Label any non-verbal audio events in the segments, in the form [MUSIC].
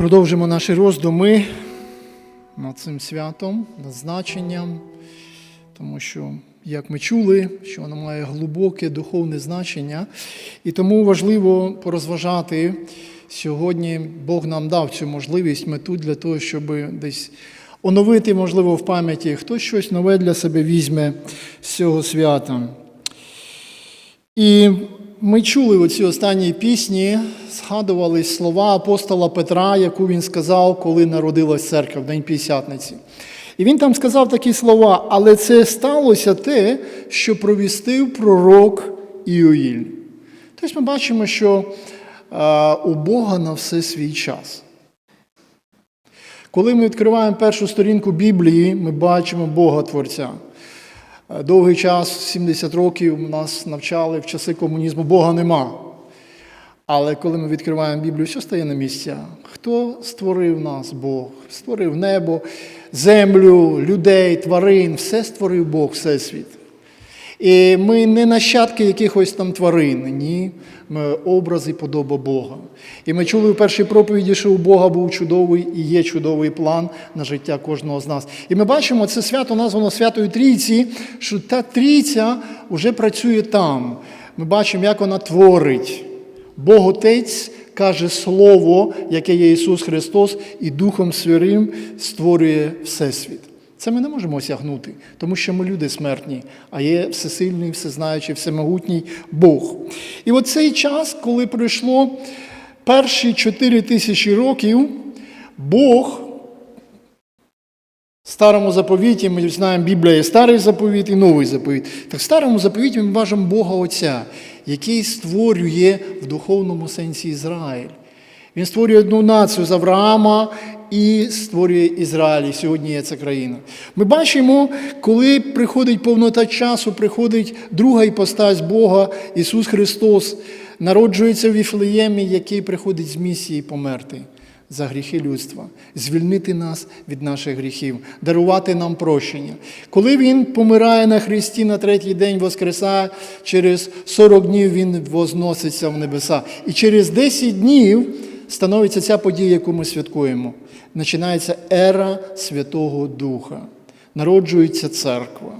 Продовжимо наші роздуми над цим святом, над значенням, тому що, як ми чули, що воно має глибоке духовне значення, і тому важливо порозважати сьогодні. Бог нам дав цю можливість, мету для того, щоб десь оновити, можливо, в пам'яті, хтось щось нове для себе візьме з цього свята. І ми чули у цій останній пісні, згадували слова апостола Петра, яку він сказав, коли народилась церква в День П'ятдесятниці. І він там сказав такі слова, але це сталося те, що провістив пророк Іоїль. Тобто ми бачимо, що е, у Бога на все свій час. Коли ми відкриваємо першу сторінку Біблії, ми бачимо Бога Творця. Довгий час, 70 років, нас навчали в часи комунізму, Бога нема. Але коли ми відкриваємо Біблію, все стає на місця. Хто створив нас? Бог? Створив небо, землю, людей, тварин, все створив Бог, Всесвіт. І ми не нащадки якихось там тварин, ні, ми образ і подоба Бога. І ми чули в першій проповіді, що у Бога був чудовий і є чудовий план на життя кожного з нас. І ми бачимо, це свято названо Святою Трійці, що та трійця вже працює там. Ми бачимо, як вона творить. Бог Отець каже Слово, яке є Ісус Христос, і Духом Святим створює Всесвіт. Це ми не можемо осягнути, тому що ми люди смертні, а є всесильний, всезнаючий, всемогутній Бог. І от цей час, коли пройшло перші чотири тисячі років, Бог в старому заповіті, ми знаємо, Біблія є старий заповіт і новий заповіт. Так в старому заповіті ми бачимо Бога Отця, який створює в духовному сенсі Ізраїль. Він створює одну націю з Авраама і створює Ізраїль. І сьогодні є ця країна. Ми бачимо, коли приходить повнота часу, приходить друга іпостась Бога, Ісус Христос, народжується в Віфлеємі, який приходить з місії померти за гріхи людства, звільнити нас від наших гріхів, дарувати нам прощення. Коли Він помирає на Христі на третій день, воскресає, через 40 днів Він возноситься в небеса. І через 10 днів становиться ця подія, яку ми святкуємо. Починається ера Святого Духа, народжується церква.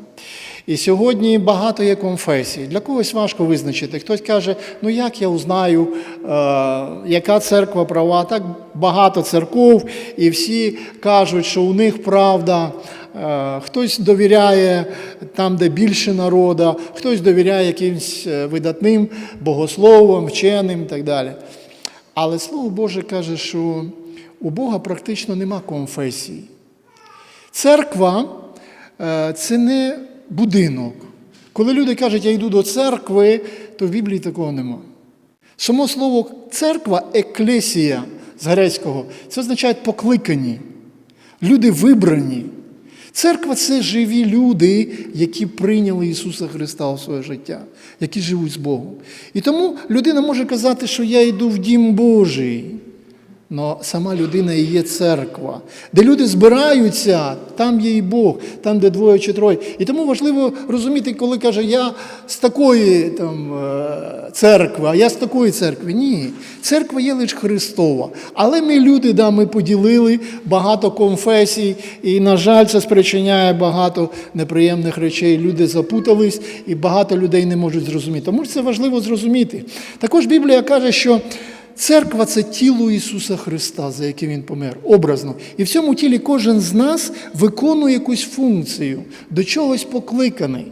І сьогодні багато є конфесій. Для когось важко визначити. Хтось каже, ну як я узнаю, е, яка церква права. Так багато церков, і всі кажуть, що у них правда. Е, хтось довіряє там, де більше народа, хтось довіряє якимсь е, видатним богословам, вченим і так далі. Але Слово Боже каже, що у Бога практично нема конфесій. Церква е, це не будинок. Коли люди кажуть, я йду до церкви, то в Біблії такого нема. Само слово церква, еклесія з грецького, це означає покликані. Люди вибрані. Церква це живі люди, які прийняли Ісуса Христа у своє життя, які живуть з Богом. І тому людина може казати, що я йду в дім Божий. Но сама людина і є церква, де люди збираються, там є і Бог, там, де двоє чи троє. І тому важливо розуміти, коли каже, я з такої там, е, церкви, а я з такої церкви. Ні, церква є лише Христова. Але ми люди, да, ми поділили багато конфесій, і, на жаль, це спричиняє багато неприємних речей. Люди запутались, і багато людей не можуть зрозуміти. Тому це важливо зрозуміти. Також Біблія каже, що. Церква це тіло Ісуса Христа, за яке Він помер, образно. І в цьому тілі кожен з нас виконує якусь функцію, до чогось покликаний.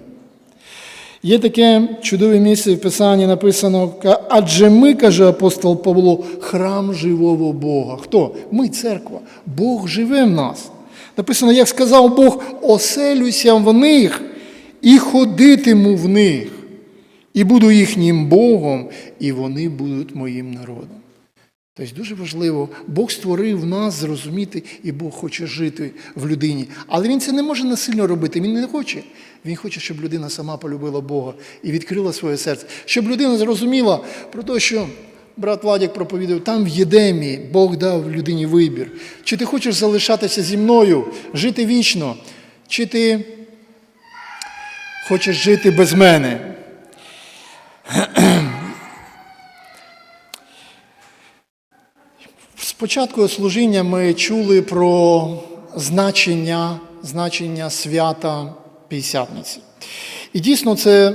Є таке чудове місце в Писанні написано, адже ми, каже апостол Павло, храм живого Бога. Хто? Ми церква. Бог живе в нас. Написано, як сказав Бог, оселюся в них і ходитиму в них і буду їхнім Богом, і вони будуть моїм народом. Тобто дуже важливо, Бог створив нас зрозуміти, і Бог хоче жити в людині. Але Він це не може насильно робити, Він не хоче. Він хоче, щоб людина сама полюбила Бога і відкрила своє серце, щоб людина зрозуміла про те, що брат Владик проповідав, там в Єдемі Бог дав людині вибір. Чи ти хочеш залишатися зі мною, жити вічно, чи ти хочеш жити без мене. Початку служіння ми чули про значення, значення свята П'ятдесятниці. І дійсно це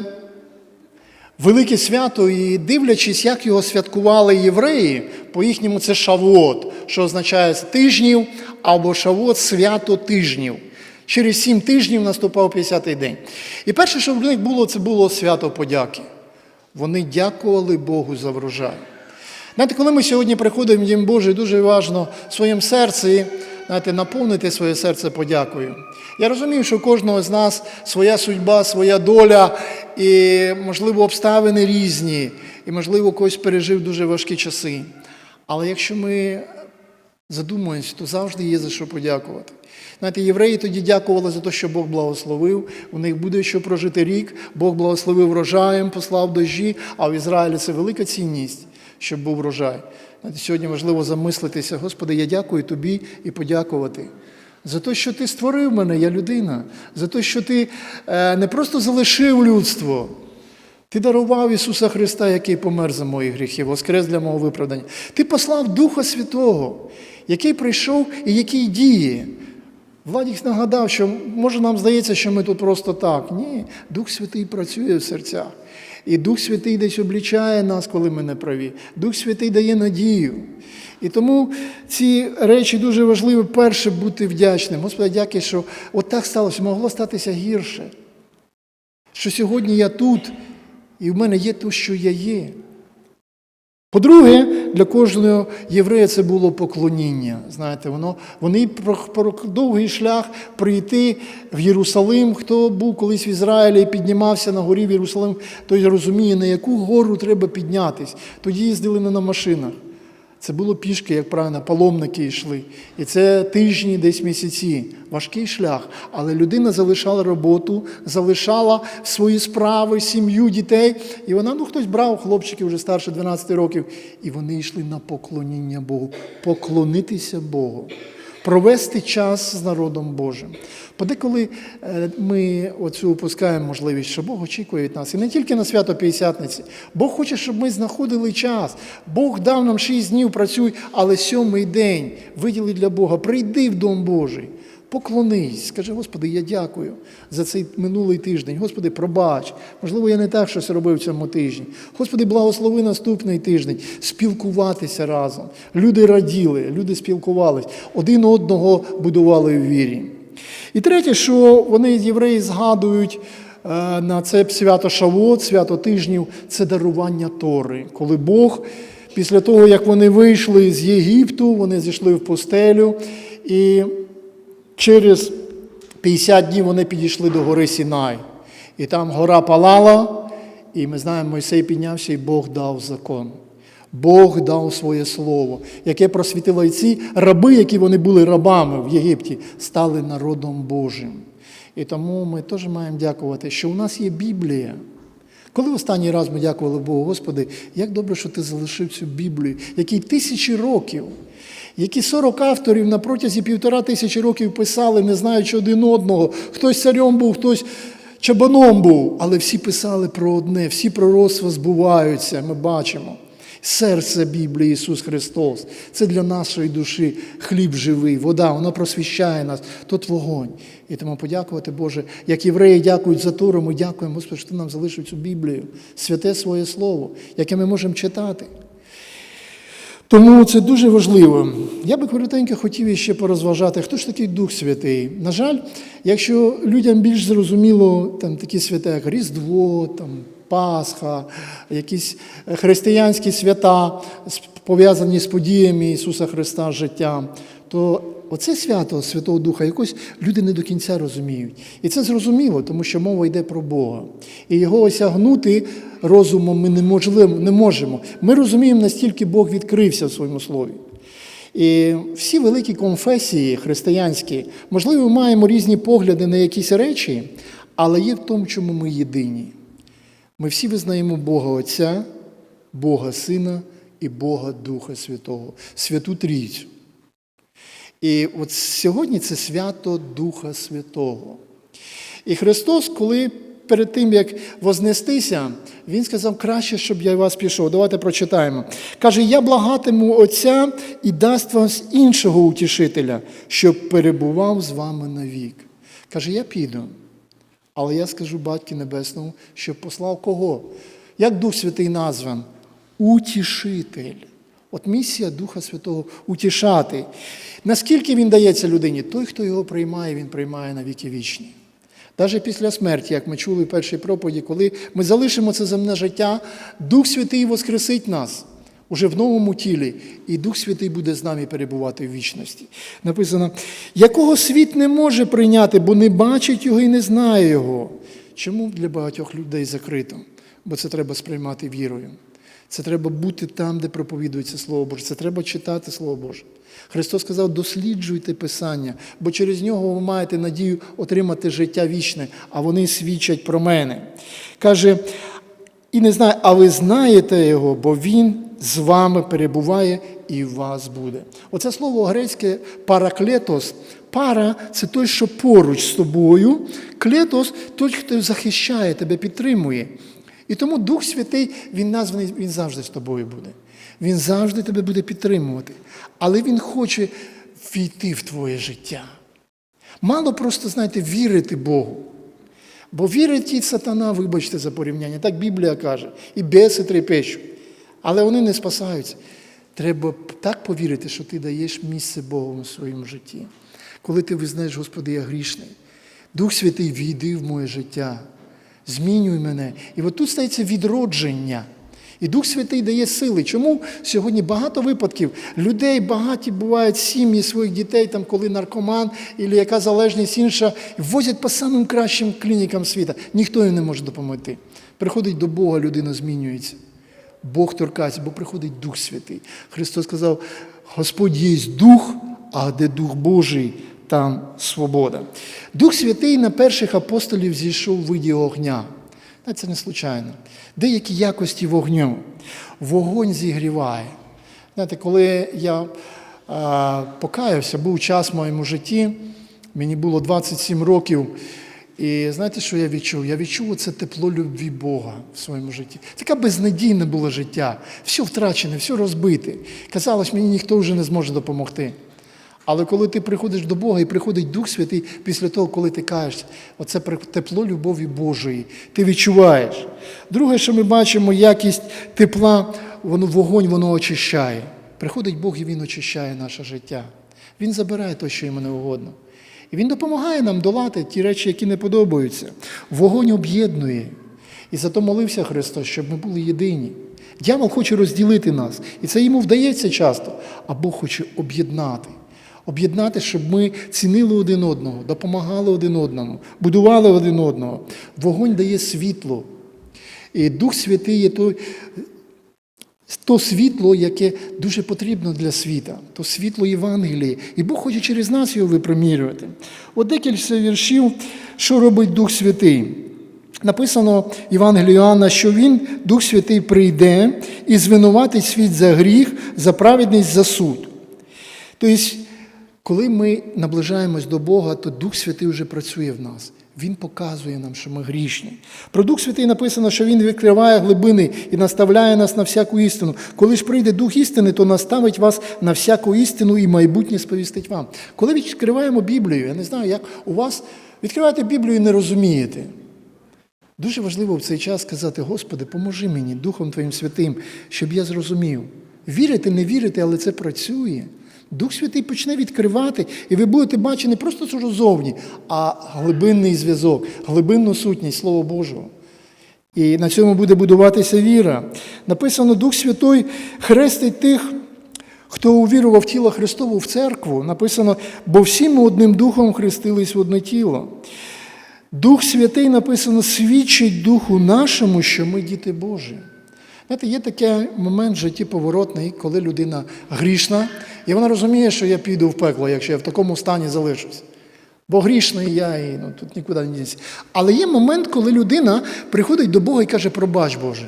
велике свято, і дивлячись, як його святкували євреї, по-їхньому це Шавуот, що означає тижнів, або Шавуот свято тижнів. Через сім тижнів наступав 50-й день. І перше, що в них було, це було свято подяки. Вони дякували Богу за врожай. Знаєте, коли ми сьогодні приходимо в Дім Божий, дуже важливо в своєму серці знаєте, наповнити своє серце подякою. Я розумію, що у кожного з нас своя судьба, своя доля, і, можливо, обставини різні, і, можливо, когось пережив дуже важкі часи. Але якщо ми задумуємося, то завжди є за що подякувати. Знаєте, євреї тоді дякували за те, що Бог благословив. У них буде що прожити рік, Бог благословив врожаєм, послав дощі, а в Ізраїлі це велика цінність, щоб був врожай. Знаєте, Сьогодні важливо замислитися, Господи, я дякую тобі і подякувати. За те, що ти створив мене, я людина, за те, що ти е, не просто залишив людство, ти дарував Ісуса Христа, який помер за мої гріхи, воскрес для мого виправдання. Ти послав Духа Святого, який прийшов і який діє. Владік нагадав, що може нам здається, що ми тут просто так. Ні, Дух Святий працює в серцях. І Дух Святий десь облічає нас, коли ми не праві. Дух Святий дає надію. І тому ці речі дуже важливі. Перше бути вдячним. Господи, дякую, що от так сталося, могло статися гірше. Що сьогодні я тут, і в мене є те, що я є. По-друге, для кожного єврея це було поклоніння. Знаєте, воно, вони про, довгий шлях прийти в Єрусалим. Хто був колись в Ізраїлі і піднімався на горі в Єрусалим, той розуміє, на яку гору треба піднятись. Тоді їздили не на машинах. Це було пішки, як правильно, паломники йшли. І це тижні, десь місяці. Важкий шлях. Але людина залишала роботу, залишала свої справи, сім'ю, дітей. І вона, ну хтось брав хлопчиків вже старше 12 років, і вони йшли на поклоніння Богу, поклонитися Богу, провести час з народом Божим. Подеколи е, ми оцю упускаємо можливість, що Бог очікує від нас. І не тільки на свято П'ятдесятниці. Бог хоче, щоб ми знаходили час. Бог дав нам шість днів, працюй, але сьомий день виділи для Бога. Прийди в Дом Божий. Поклонись, скажи, Господи, я дякую за цей минулий тиждень. Господи, пробач. Можливо, я не так щось робив цьому тижні. Господи, благослови наступний тиждень, спілкуватися разом. Люди раділи, люди спілкувались, один одного будували в вірі. І третє, що вони євреї згадують е, на це свято Шавот, свято тижнів, це дарування Тори, коли Бог. Після того, як вони вийшли з Єгипту, вони зійшли в пустелю, і через 50 днів вони підійшли до гори Сінай. І там гора палала, і ми знаємо, Мойсей піднявся, і Бог дав закон. Бог дав своє слово, яке просвітило і ці раби, які вони були рабами в Єгипті, стали народом Божим. І тому ми теж маємо дякувати, що у нас є Біблія. Коли останній раз ми дякували Богу, Господи, як добре, що ти залишив цю Біблію, який тисячі років, які 40 авторів на протязі півтора тисячі років писали, не знаючи один одного, хтось царем був, хтось чабаном був, але всі писали про одне, всі пророцтва збуваються, ми бачимо. Серце Біблії Ісус Христос. Це для нашої душі хліб живий, вода, вона просвіщає нас, тот вогонь. І тому подякувати Боже, як євреї дякують за Тору, ми дякуємо, Господи, що Ти нам залишив цю Біблію, святе своє Слово, яке ми можемо читати. Тому це дуже важливо. Я би коротенько хотів іще порозважати, хто ж такий Дух Святий. На жаль, якщо людям більш зрозуміло там такі свята, як Різдво, там, Пасха, якісь християнські свята, пов'язані з подіями Ісуса Христа життям, то оце свято Святого Духа якось люди не до кінця розуміють. І це зрозуміло, тому що мова йде про Бога. І його осягнути розумом ми не можемо. Не можемо. Ми розуміємо, настільки Бог відкрився в своєму слові. І всі великі конфесії християнські, можливо, маємо різні погляди на якісь речі, але є в тому, чому ми єдині. Ми всі визнаємо Бога Отця, Бога Сина і Бога Духа Святого, Святу Трійцю. І от сьогодні це свято Духа Святого. І Христос, коли перед тим, як вознестися, він сказав, краще, щоб я вас пішов. Давайте прочитаємо. Каже, я благатиму Отця і дасть вам іншого утішителя, щоб перебував з вами навік. Каже, я піду. Але я скажу Батьки Небесному, щоб послав кого? Як Дух Святий назван? Утішитель. От місія Духа Святого утішати. Наскільки він дається людині? Той, хто його приймає, він приймає на віки вічні. Навіть після смерті, як ми чули в першій проповіді, коли ми залишимо це земне життя, Дух Святий воскресить нас уже в новому тілі, і Дух Святий буде з нами перебувати в вічності. Написано, якого світ не може прийняти, бо не бачить його і не знає його. Чому для багатьох людей закрито? Бо це треба сприймати вірою. Це треба бути там, де проповідується Слово Боже. Це треба читати Слово Боже. Христос сказав, досліджуйте Писання, бо через нього ви маєте надію отримати життя вічне, а вони свідчать про мене. Каже, і не знаю, а ви знаєте його, бо він з вами перебуває і в вас буде. Оце слово грецьке параклетос. Пара це той, що поруч з тобою. Клетос той, хто захищає тебе, підтримує. І тому Дух Святий, Він названий, Він завжди з тобою буде. Він завжди тебе буде підтримувати. Але Він хоче війти в твоє життя. Мало просто, знаєте, вірити Богу. Бо вірить і сатана, вибачте за порівняння, так Біблія каже, і беси трепещуть. Але вони не спасаються. Треба так повірити, що ти даєш місце Богу у своєму житті. Коли ти визнаєш, Господи, я грішний, Дух Святий, війди в моє життя, змінюй мене. І от тут стається відродження. І Дух Святий дає сили. Чому сьогодні багато випадків людей багаті бувають сім'ї своїх дітей, там, коли наркоман або яка залежність інша, возять по самим кращим клінікам світа. Ніхто їм не може допомогти. Приходить до Бога, людина змінюється. Бог торкається, бо приходить Дух Святий. Христос сказав: Господь є Дух, а де Дух Божий, там свобода. Дух Святий на перших апостолів зійшов в виді огня. Це не случайно. Деякі якості вогню. Вогонь зігріває. Знаєте, коли я а, покаявся, був час в моєму житті, мені було 27 років. І знаєте, що я відчув? Я відчув це тепло любві Бога в своєму житті. Таке безнадійне було життя. Все втрачене, все розбите. Казалось, мені ніхто вже не зможе допомогти. Але коли ти приходиш до Бога і приходить Дух Святий після того, коли ти каєшся, оце тепло любові Божої. Ти відчуваєш. Друге, що ми бачимо, якість тепла, воно вогонь воно очищає. Приходить Бог і Він очищає наше життя. Він забирає те, що йому не угодно. І Він допомагає нам долати ті речі, які не подобаються. Вогонь об'єднує. І зато молився Христос, щоб ми були єдині. Дьявол хоче розділити нас. І це йому вдається часто, а Бог хоче об'єднати. Об'єднати, щоб ми цінили один одного, допомагали один одному, будували один одного. Вогонь дає світло. І Дух Святий є той, то світло, яке дуже потрібно для світа, то світло Євангелії. І Бог хоче через нас його випромірювати. От декілька віршів, що робить Дух Святий. Написано Євангелію Іоанна, що Він, Дух Святий, прийде і звинуватить світ за гріх, за праведність, за суд. Тобто, коли ми наближаємось до Бога, то Дух Святий вже працює в нас. Він показує нам, що ми грішні. Про Дух Святий написано, що Він відкриває глибини і наставляє нас на всяку істину. Коли ж прийде Дух істини, то наставить вас на всяку істину і майбутнє сповістить вам. Коли відкриваємо Біблію, я не знаю, як у вас відкриваєте Біблію і не розумієте. Дуже важливо в цей час сказати, Господи, поможи мені Духом Твоїм Святим, щоб я зрозумів. Вірити, не вірити, але це працює. Дух Святий почне відкривати, і ви будете бачити не просто зовні, а глибинний зв'язок, глибинну сутність Слова Божого. І на цьому буде будуватися віра. Написано, Дух Святой хрестить тих, хто увірував в тіло Христову в церкву. Написано, бо всі ми одним духом хрестились в одне тіло. Дух Святий написано, свідчить Духу нашому, що ми діти Божі. Знаєте, є такий момент в житті поворотний, коли людина грішна, і вона розуміє, що я піду в пекло, якщо я в такому стані залишусь. Бо грішний я і ну, тут нікуди не дінься. Але є момент, коли людина приходить до Бога і каже, пробач Боже.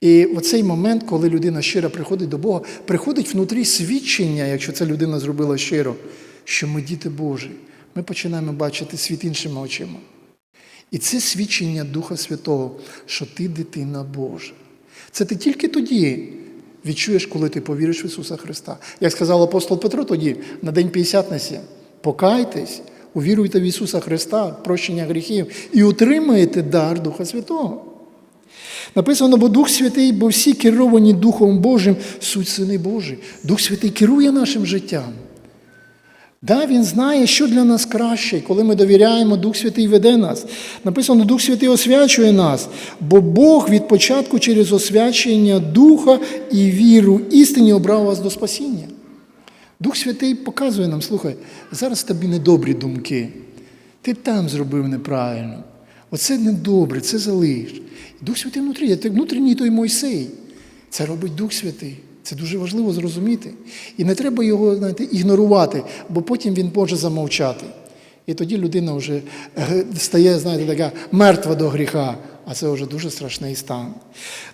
І оцей момент, коли людина щиро приходить до Бога, приходить внутрі свідчення, якщо ця людина зробила щиро, що ми діти Божі. Ми починаємо бачити світ іншими очима. І це свідчення Духа Святого, що ти дитина Божа. Це ти тільки тоді відчуєш, коли ти повіриш в Ісуса Христа. Як сказав апостол Петро тоді, на День П'ятдесятниці, покайтесь, увіруйте в Ісуса Христа, прощення гріхів, і отримаєте дар Духа Святого. Написано, бо Дух Святий, бо всі керовані Духом Божим, суть сини Божі. Дух Святий керує нашим життям. Да, Він знає, що для нас краще, коли ми довіряємо, Дух Святий веде нас. Написано, Дух Святий освячує нас, бо Бог від початку через освячення Духа і віру істині обрав вас до спасіння. Дух Святий показує нам, слухай, зараз тобі недобрі думки. Ти там зробив неправильно. Оце недобре, це залиш. Дух Святий внутрі, це внутрішній той Мойсей. Це робить Дух Святий. Це дуже важливо зрозуміти. І не треба його знаєте, ігнорувати, бо потім він може замовчати. І тоді людина вже е, стає, знаєте, така мертва до гріха, а це вже дуже страшний стан.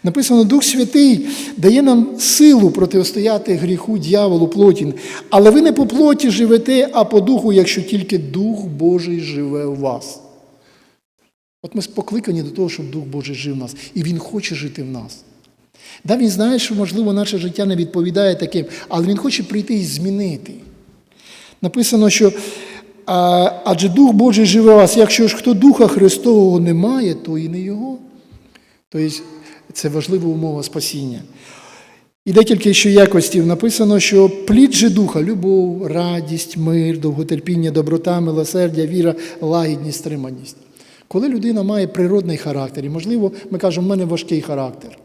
Написано, Дух Святий дає нам силу протистояти гріху, дьяволу, плоті. Але ви не по плоті живете, а по духу, якщо тільки Дух Божий живе у вас. От ми покликані до того, щоб Дух Божий жив в нас, і Він хоче жити в нас. Да, Він знає, що, можливо, наше життя не відповідає таким, але Він хоче прийти і змінити. Написано, що адже Дух Божий живе у вас, якщо ж хто Духа Христового не має, то і не Його. Тобто це важлива умова спасіння. І декілька ще якостів написано, що плід же духа, любов, радість, мир, довготерпіння, доброта, милосердя, віра, лагідність, стриманість. Коли людина має природний характер, і, можливо, ми кажемо, в мене важкий характер.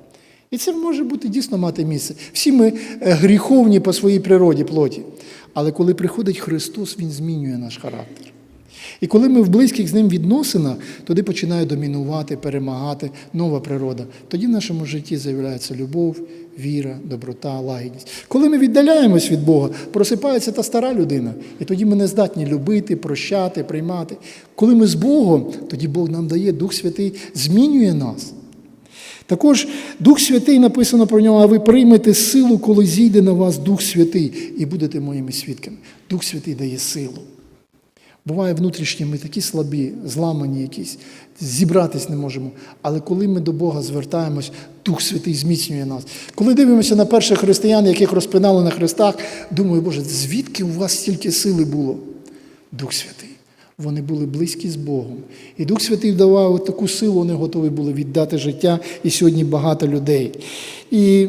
І це може бути дійсно мати місце. Всі ми е, гріховні по своїй природі плоті. Але коли приходить Христос, Він змінює наш характер. І коли ми в близьких з ним відносинах, тоді починає домінувати, перемагати нова природа. Тоді в нашому житті з'являється любов, віра, доброта, лагідність. Коли ми віддаляємось від Бога, просипається та стара людина, і тоді ми не здатні любити, прощати, приймати. Коли ми з Богом, тоді Бог нам дає Дух Святий, змінює нас. Також Дух Святий написано про нього, а ви приймете силу, коли зійде на вас Дух Святий, і будете моїми свідками. Дух Святий дає силу. Буває внутрішні, ми такі слабі, зламані якісь, зібратись не можемо. Але коли ми до Бога звертаємось, Дух Святий зміцнює нас. Коли дивимося на перших християн, яких розпинали на хрестах, думаю, Боже, звідки у вас стільки сили було? Дух Святий. Вони були близькі з Богом. І Дух Святий давав таку силу, вони готові були віддати життя, і сьогодні багато людей. І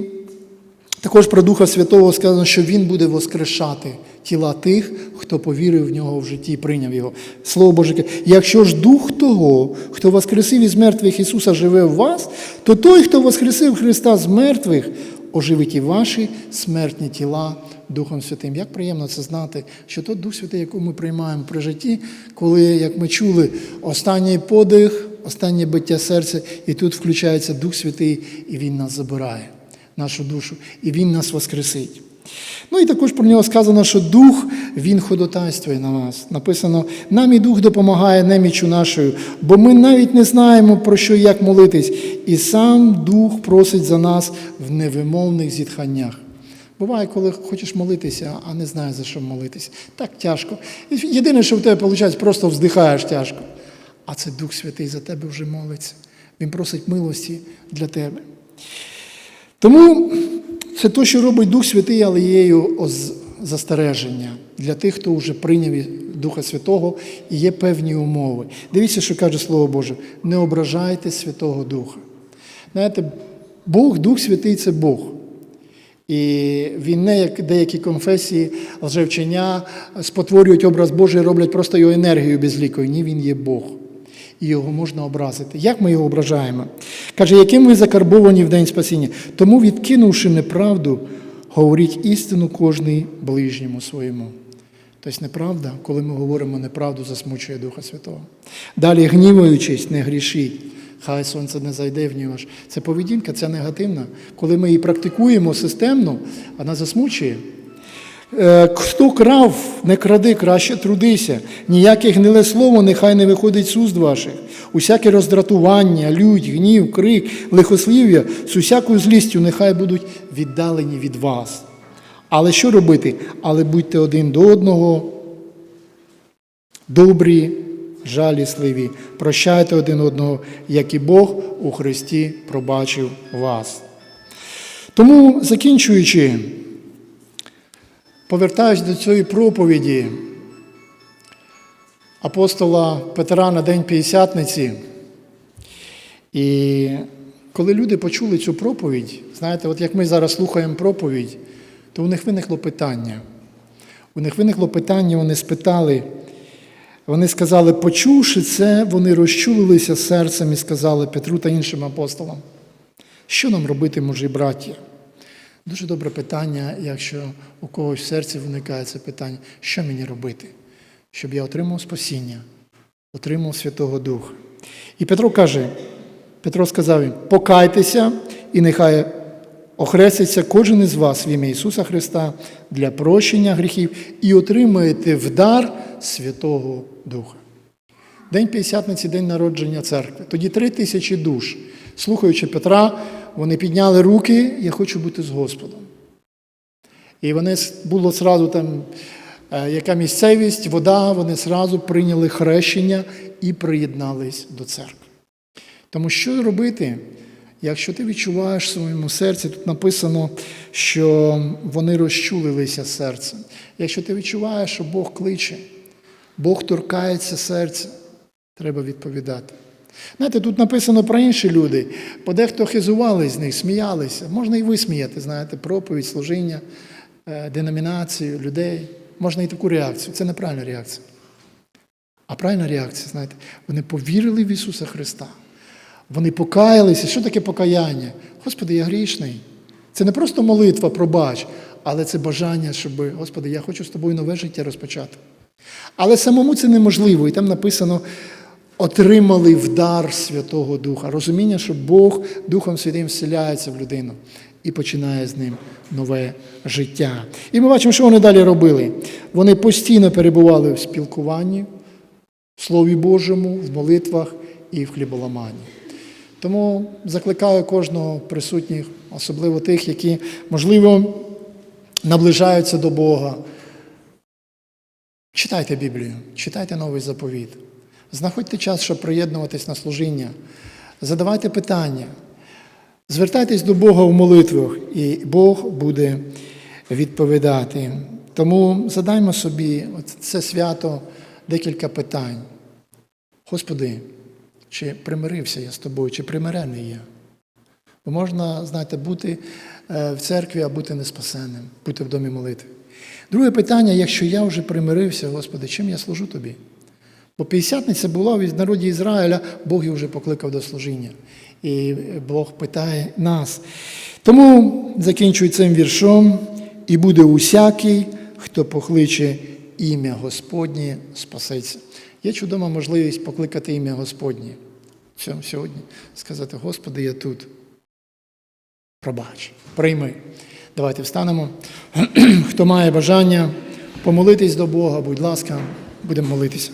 також про Духа Святого сказано, що Він буде воскрешати тіла тих, хто повірив в нього в житті і прийняв його. Слово Боже, якщо ж Дух того, хто воскресив із мертвих Ісуса, живе в вас, то той, хто воскресив Христа з мертвих, оживить і ваші смертні тіла Духом Святим. Як приємно це знати, що той Дух Святий, яку ми приймаємо при житті, коли, як ми чули, останній подих, останнє биття серця, і тут включається Дух Святий, і Він нас забирає, нашу душу, і Він нас воскресить. Ну і також про нього сказано, що Дух Він ходотайствує на нас. Написано, нам і Дух допомагає немічу нашою, бо ми навіть не знаємо, про що і як молитись, і сам Дух просить за нас в невимовних зітханнях. Буває, коли хочеш молитися, а не знаєш, за що молитися. Так тяжко. Єдине, що в тебе виходить, просто вздихаєш тяжко. А це Дух Святий за тебе вже молиться. Він просить милості для тебе. Тому це те, що робить Дух Святий, але є застереження для тих, хто вже прийняв Духа Святого і є певні умови. Дивіться, що каже Слово Боже: не ображайте Святого Духа. Знаєте, Бог, Дух Святий це Бог. І він не як деякі конфесії, лжевчення спотворюють образ Божий, роблять просто його енергію безлікою. Ні, він є Бог. І його можна образити. Як ми його ображаємо? Каже, яким ви закарбовані в день спасіння? Тому, відкинувши неправду, говоріть істину кожний ближньому своєму. Тобто неправда, коли ми говоримо неправду, засмучує Духа Святого. Далі, гніваючись, не грішіть. Хай сонце не зайде в нього. Це поведінка, це негативна. Коли ми її практикуємо системно, вона засмучує. Хто крав, не кради, краще трудися. Ніяке гниле слово нехай не виходить з уст ваших. Усяке роздратування, лють, гнів, крик, лихослів'я, з усякою злістю нехай будуть віддалені від вас. Але що робити? Але будьте один до одного, добрі, жалісливі, прощайте один одного, як і Бог у Христі пробачив вас. Тому, закінчуючи, повертаюсь до цієї проповіді апостола Петра на День П'ятдесятниці. І коли люди почули цю проповідь, знаєте, от як ми зараз слухаємо проповідь, то у них виникло питання. У них виникло питання, вони спитали, вони сказали, почувши це, вони розчулилися серцем і сказали Петру та іншим апостолам, що нам робити, мужі браття? Дуже добре питання, якщо у когось в серці виникає це питання, що мені робити, щоб я отримав спасіння, отримав Святого Духа. І Петро каже, Петро сказав їм, покайтеся, і нехай охреститься кожен із вас в ім'я Ісуса Христа для прощення гріхів і отримаєте в дар Святого Духа. День П'ятдесятниці, день народження церкви. Тоді три тисячі душ, слухаючи Петра, вони підняли руки, я хочу бути з Господом. І вони було зразу там, е, яка місцевість, вода, вони зразу прийняли хрещення і приєднались до церкви. Тому що робити, якщо ти відчуваєш в своєму серці, тут написано, що вони розчулилися серцем. Якщо ти відчуваєш, що Бог кличе, Бог торкається серця, треба відповідати. Знаєте, тут написано про інші люди, подехто хизували з них, сміялися. Можна і висміяти, знаєте, проповідь, служіння, е, деномінацію, людей. Можна і таку реакцію. Це неправильна реакція. А правильна реакція, знаєте, вони повірили в Ісуса Христа. Вони покаялися. Що таке покаяння? Господи, я грішний. Це не просто молитва, пробач, але це бажання, щоб, Господи, я хочу з тобою нове життя розпочати. Але самому це неможливо. І там написано: отримали в дар Святого Духа. Розуміння, що Бог Духом Святим вселяється в людину і починає з ним нове життя. І ми бачимо, що вони далі робили. Вони постійно перебували в спілкуванні, в Слові Божому, в молитвах і в хліболаманні. Тому закликаю кожного присутніх, особливо тих, які, можливо, наближаються до Бога. Читайте Біблію, читайте новий заповіт. Знаходьте час, щоб приєднуватись на служіння. Задавайте питання. Звертайтесь до Бога в молитвах, і Бог буде відповідати. Тому задаймо собі це свято декілька питань. Господи, чи примирився я з тобою, чи примирений я? Бо можна, знаєте, бути е, в церкві, а бути неспасенним, бути в домі молитви. Друге питання, якщо я вже примирився, Господи, чим я служу тобі? Бо п'ятдесятниця була в народі Ізраїля, Бог її вже покликав до служіння. І Бог питає нас. Тому закінчую цим віршом, і буде усякий, хто покличе ім'я Господнє, спасеться. Є чудова можливість покликати ім'я Господнє цьому сьогодні, сказати, Господи, я тут. Пробач, прийми. Давайте встанемо. [CLEARS THROAT] Хто має бажання помолитись до Бога, будь ласка, будемо молитися.